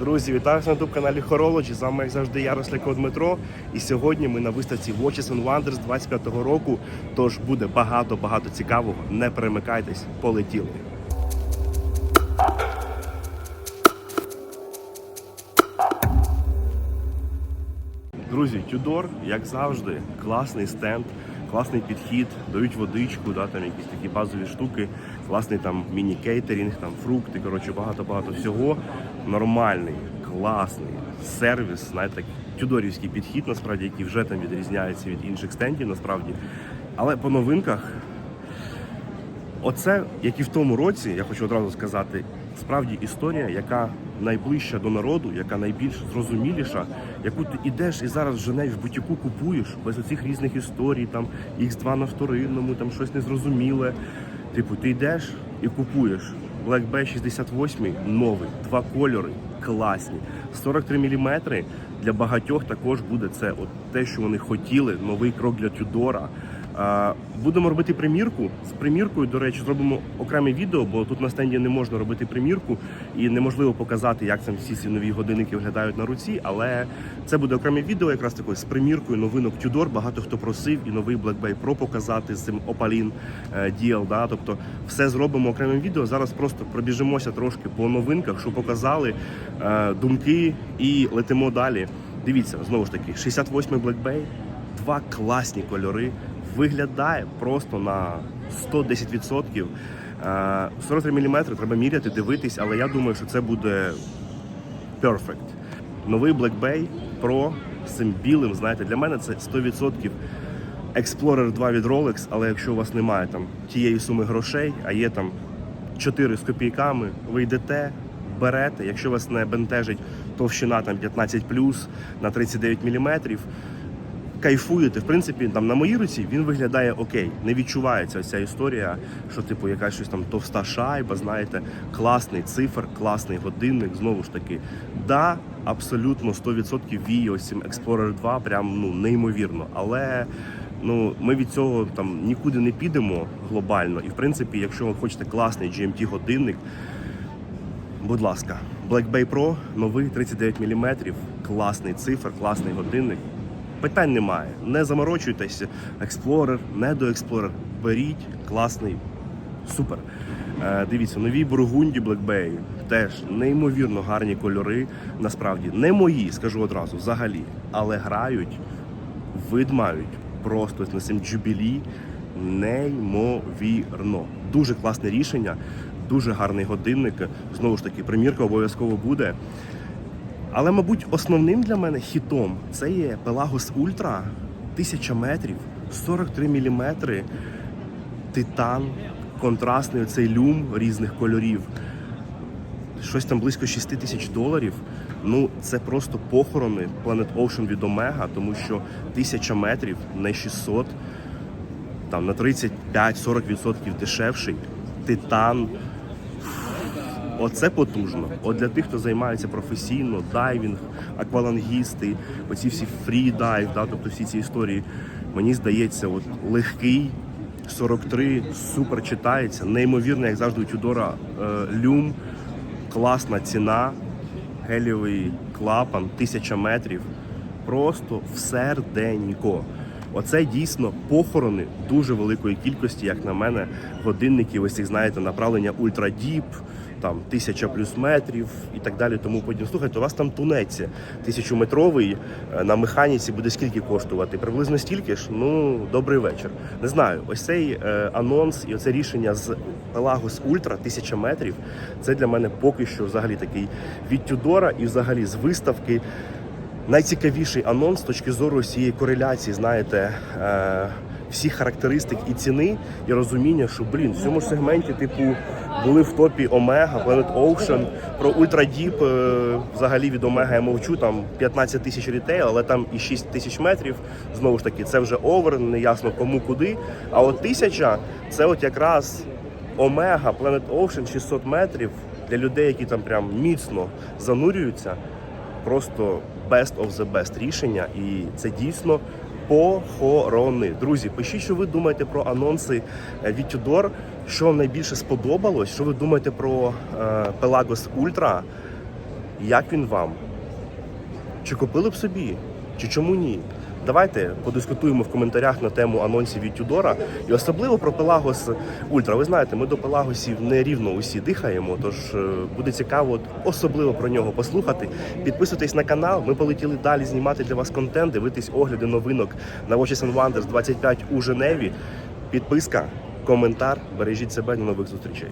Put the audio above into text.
Друзі, вітаю вас на youtube каналі Horology. З вами, як завжди, я Росляко Дмитро. І сьогодні ми на виставці Watches and Wonders 25-го року. Тож буде багато-багато цікавого. Не перемикайтесь, полетіли. Друзі, Тюдор, як завжди, класний стенд, класний підхід, дають водичку, да, там якісь такі базові штуки, класний там міні-кейтерінг, там фрукти, коротше, багато-багато всього. Нормальний, класний сервіс, знаєте, тюдорівський підхід, насправді, який вже там відрізняється від інших стендів, насправді. Але по новинках Оце, як і в тому році, я хочу одразу сказати, справді історія, яка найближча до народу, яка найбільш зрозуміліша, яку ти ідеш і зараз в Женеві в бутіку купуєш без оцих різних історій, там X2 на вторинному, там щось незрозуміле. Типу, ти йдеш і купуєш Black Bay 68 новий, два кольори, класні. 43 мм для багатьох також буде це от те, що вони хотіли, новий крок для Тюдора. Будемо робити примірку. З приміркою, до речі, зробимо окреме відео, бо тут на стенді не можна робити примірку і неможливо показати, як там всі ці нові годинники виглядають на руці. Але це буде окреме відео, якраз такою з приміркою новинок Tudor. Багато хто просив і новий Black Bay Pro показати з цим Opalin е, DL. Да? Тобто все зробимо окремим відео. Зараз просто пробіжимося трошки по новинках, що показали е, думки, і летимо далі. Дивіться, знову ж таки, 68 Black Bay, два класні кольори виглядає просто на 110%. Е, 43 мм треба міряти, дивитись, але я думаю, що це буде perfect. Новий Black Bay Pro з цим білим, знаєте, для мене це 100% Explorer 2 від Rolex, але якщо у вас немає там тієї суми грошей, а є там 4 з копійками, ви йдете, берете. Якщо вас не бентежить товщина там 15 на 39 мм, кайфуєте. В принципі, там на моїй руці він виглядає окей. Не відчувається ця історія, що типу якась щось там товста шайба, знаєте, класний цифр, класний годинник. Знову ж таки, да, абсолютно 100% віє ось Explorer 2, прям ну неймовірно. Але ну ми від цього там нікуди не підемо глобально. І в принципі, якщо ви хочете класний GMT годинник. Будь ласка, Black Bay Pro, новий 39 мм, класний цифр, класний годинник. Питань немає. Не заморочуйтеся. Explorer, не до Explorer. Беріть класний, супер. Е, дивіться, нові Бургунді Bay. Теж неймовірно гарні кольори. Насправді не мої, скажу одразу, взагалі, але грають, вид мають просто на цим джубілі. Неймовірно. Дуже класне рішення, дуже гарний годинник. Знову ж таки, примірка обов'язково буде. Але, мабуть, основним для мене хітом це є Pelagos Ultra 1000 метрів, 43 мм, титан, контрастний оцей люм різних кольорів. Щось там близько 6 тисяч доларів. Ну, це просто похорони Planet Ocean від Omega, тому що 1000 метрів, не 600, там на 35-40% дешевший. Титан, Оце потужно. От для тих, хто займається професійно, дайвінг, аквалангісти, оці всі фрі-дайв, да, тобто всі ці історії, мені здається, от легкий, 43, супер читається, неймовірно, як завжди у Тюдора е, люм, класна ціна, гелівий клапан, тисяча метрів. Просто всерденько. Оце дійсно похорони дуже великої кількості, як на мене, годинників, ось цих, знаєте, направлення ультрадіп, там тисяча плюс метрів і так далі. Тому потім слухайте, у вас там тунець тисячометровий е, на механіці буде скільки коштувати? Приблизно стільки ж. Ну, добрий вечір. Не знаю, ось цей е, анонс і оце рішення з Pelagos Ultra 1000 метрів. Це для мене поки що взагалі такий від Тюдора і взагалі з виставки. Найцікавіший анонс з точки зору цієї кореляції, знаєте, е, всіх характеристик і ціни, і розуміння, що блін, в цьому ж сегменті, типу, були в топі Omega, Planet Ocean, про Deep, е, взагалі від Omega я мовчу, там 15 тисяч рітейл, але там і 6 тисяч метрів. Знову ж таки, це вже овер, не ясно кому куди. А от тисяча це от якраз Omega, Planet Ocean 600 метрів для людей, які там прям міцно занурюються просто best of the best рішення, і це дійсно похорони. Друзі, пишіть, що ви думаєте про анонси е, від Tudor, що вам найбільше сподобалось, що ви думаєте про е, Pelagos Ultra. Як він вам? Чи купили б собі? Чи чому ні? Давайте подискутуємо в коментарях на тему анонсів від Тюдора і особливо про Пелагос Ультра. Ви знаєте, ми до Пелагосів не рівно усі дихаємо, тож е, буде цікаво особливо про нього послухати. Підписуйтесь на канал. Ми полетіли далі знімати для вас контент, дивитись огляди новинок на Watches and Wonders 25 у Женеві. Підписка, коментар. Бережіть себе до нових зустрічей.